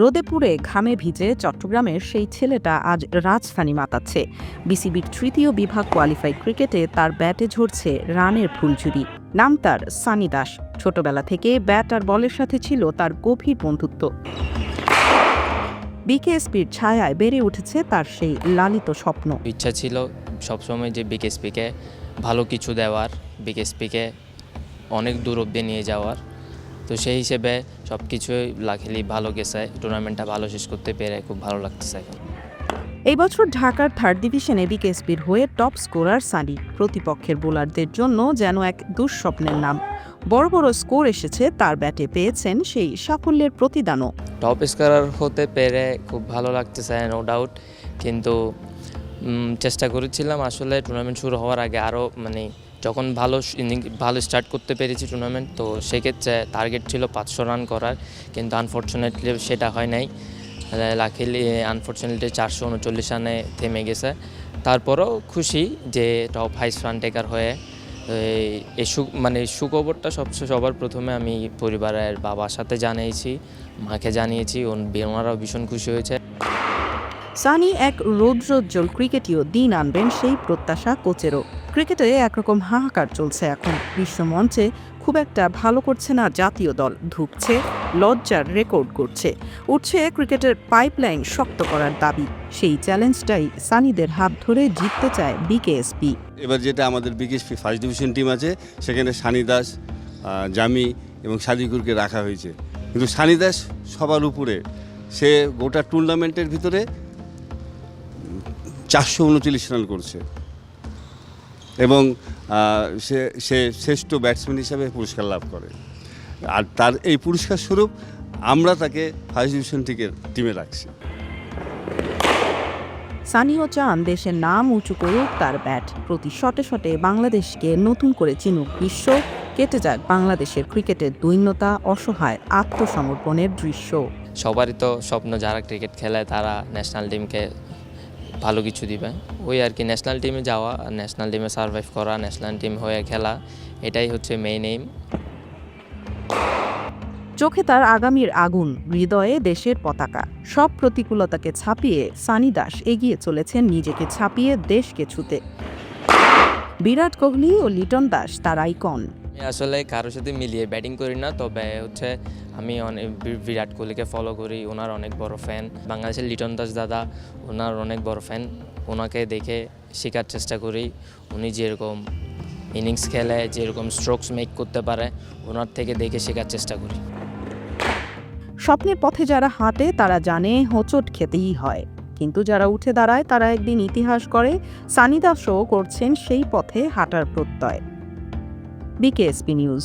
রোদে পুড়ে ঘামে ভিজে চট্টগ্রামের সেই ছেলেটা আজ রাজধানী মাতাচ্ছে। বিসিবির তৃতীয় বিভাগ কোয়ালিফাই ক্রিকেটে তার ব্যাটে ঝরছে রানের ফুলঝুরি। নাম তার সানি দাস। ছোটবেলা থেকে ব্যাট আর বলের সাথে ছিল তার গভীর বন্ধুত্ব। বিকেএসপির ছায়ায় বেড়ে উঠেছে তার সেই লালিত স্বপ্ন। ইচ্ছা ছিল সবসময় যে বিকেএসপিকে ভালো কিছু দেওয়ার, বিকেএসপিকে অনেক দূর অব্দি নিয়ে যাওয়ার। তো সেই হিসেবে সব কিছুই লাখিলি ভালো গেছে। টুর্নামেন্টটা ভালো শেষ করতে পেরে খুব ভালো লাগতেছে এখন। এই বছর ঢাকার থার্ড ডিভিশনে বিকেএসপির হয়ে টপ স্কোরার সানি প্রতিপক্ষের বোলারদের জন্য যেন এক দুঃস্বপ্নের নাম। বড় বড় স্কোর এসেছে তার ব্যাটে পেয়েছেন সেই সাফল্যের প্রতিদানও। টপ স্কোরার হতে পেরে খুব ভালো লাগতেছে নো ডাউট কিন্তু চেষ্টা করেছিলাম আসলে টুর্নামেন্ট শুরু হওয়ার আগে আরও মানে যখন ভালো ভালো স্টার্ট করতে পেরেছি টুর্নামেন্ট তো সেক্ষেত্রে টার্গেট ছিল পাঁচশো রান করার, কিন্তু আনফর্চুনেটলি সেটা হয় নাই। লাকিলি আনফর্চুনেটলি চারশো উনচল্লিশ রানে থেমে গেছে। তারপরও খুশি যে টপ হাইস রান টেকার হয়ে, এই- সু মানে সুখবরটা সবচেয়ে সবার প্রথমে আমি পরিবারের বাবার সাথে জানিয়েছি, মাকে জানিয়েছি ওন- ওনারাও ভীষণ খুশি হয়েছে। সানি এক রৌদ্রোজ্জ্বল ক্রিকেটীয় দিন আনবেন সেই প্রত্যাশা কোচেরও। ক্রিকেটে একরকম হাহাকার চলছে এখন। বিশ্বমঞ্চে খুব একটা ভালো করছে না জাতীয় দল। ধুকছে, লজ্জার রেকর্ড করছে উঠছে ক্রিকেটের পাইপলাইন শক্ত করার দাবি। সেই চ্যালেঞ্জটাই সানিদের হাত ধরে জিততে চায় বিকেএসপি। এবার যেটা আমাদের বিকেএসপি ফার্স্ট ডিভিশন টিম আছে, সেখানে সানি দাস জামি এবং সাদিকুরকে রাখা হয়েছে। কিন্তু সানি দাস সবার উপরে। সে গোটা টুর্নামেন্টের ভিতরে চারশো উনচল্লিশ রান করছে। এবং সে সে শ্রেষ্ঠ ব্যাটসম্যান হিসাবে পুরস্কার লাভ করে। আর তার এই পুরস্কার স্বরূপ আমরা তাকে ফার্স্ট ডিভিশন থেকে টিমে রাখছি। সানিও চান দেশের নাম উঁচু করুক তার ব্যাট। প্রতি শটে শটে বাংলাদেশকে নতুন করে চিনুক বিশ্ব। কেটে যাক বাংলাদেশের ক্রিকেটের দৈন্যতা অসহায় আত্মসমর্পণের দৃশ্য। সবারই তো স্বপ্ন যারা ক্রিকেট খেলে তারা ন্যাশনাল টিমকে ভালো কিছু দিবে। ওই আর কি ন্যাশনাল টিমে যাওয়া আর ন্যাশনাল টিমে সার্ভাইভ করা ন্যাশনাল টিম হয়ে খেলা, এটাই হচ্ছে মেইন এইম চোখে তার আগামীর আগুন, হৃদয়ে দেশের পতাকা, সব প্রতিকূলতাকে ছাপিয়ে সানি দাস এগিয়ে চলেছেন নিজেকে ছাপিয়ে দেশকে ছুতে। বিরাট কোহলি ও লিটন দাস তার আইকন। আমি আসলে কারোর সাথে মিলিয়ে ব্যাটিং করি না, তবে হচ্ছে আমি অনেক বিরাট কোহলিকে ফলো করি। ওনার অনেক বড় ফ্যান বাংলাদেশের লিটন দাস দাদা ওনার অনেক বড় ফ্যান ওনাকে দেখে শেখার চেষ্টা করি। উনি যেরকম ইনিংস খেলে, যেরকম স্ট্রোকস মেক করতে পারে ওনার থেকে দেখে শেখার চেষ্টা করি। স্বপ্নের পথে যারা হাঁটে, তারা জানে হোঁচট খেতেই হয়। কিন্তু যারা উঠে দাঁড়ায়, তারা একদিন ইতিহাস করে। সানি দাসও করছেন সেই পথে হাঁটার প্রত্যয়। BKSP news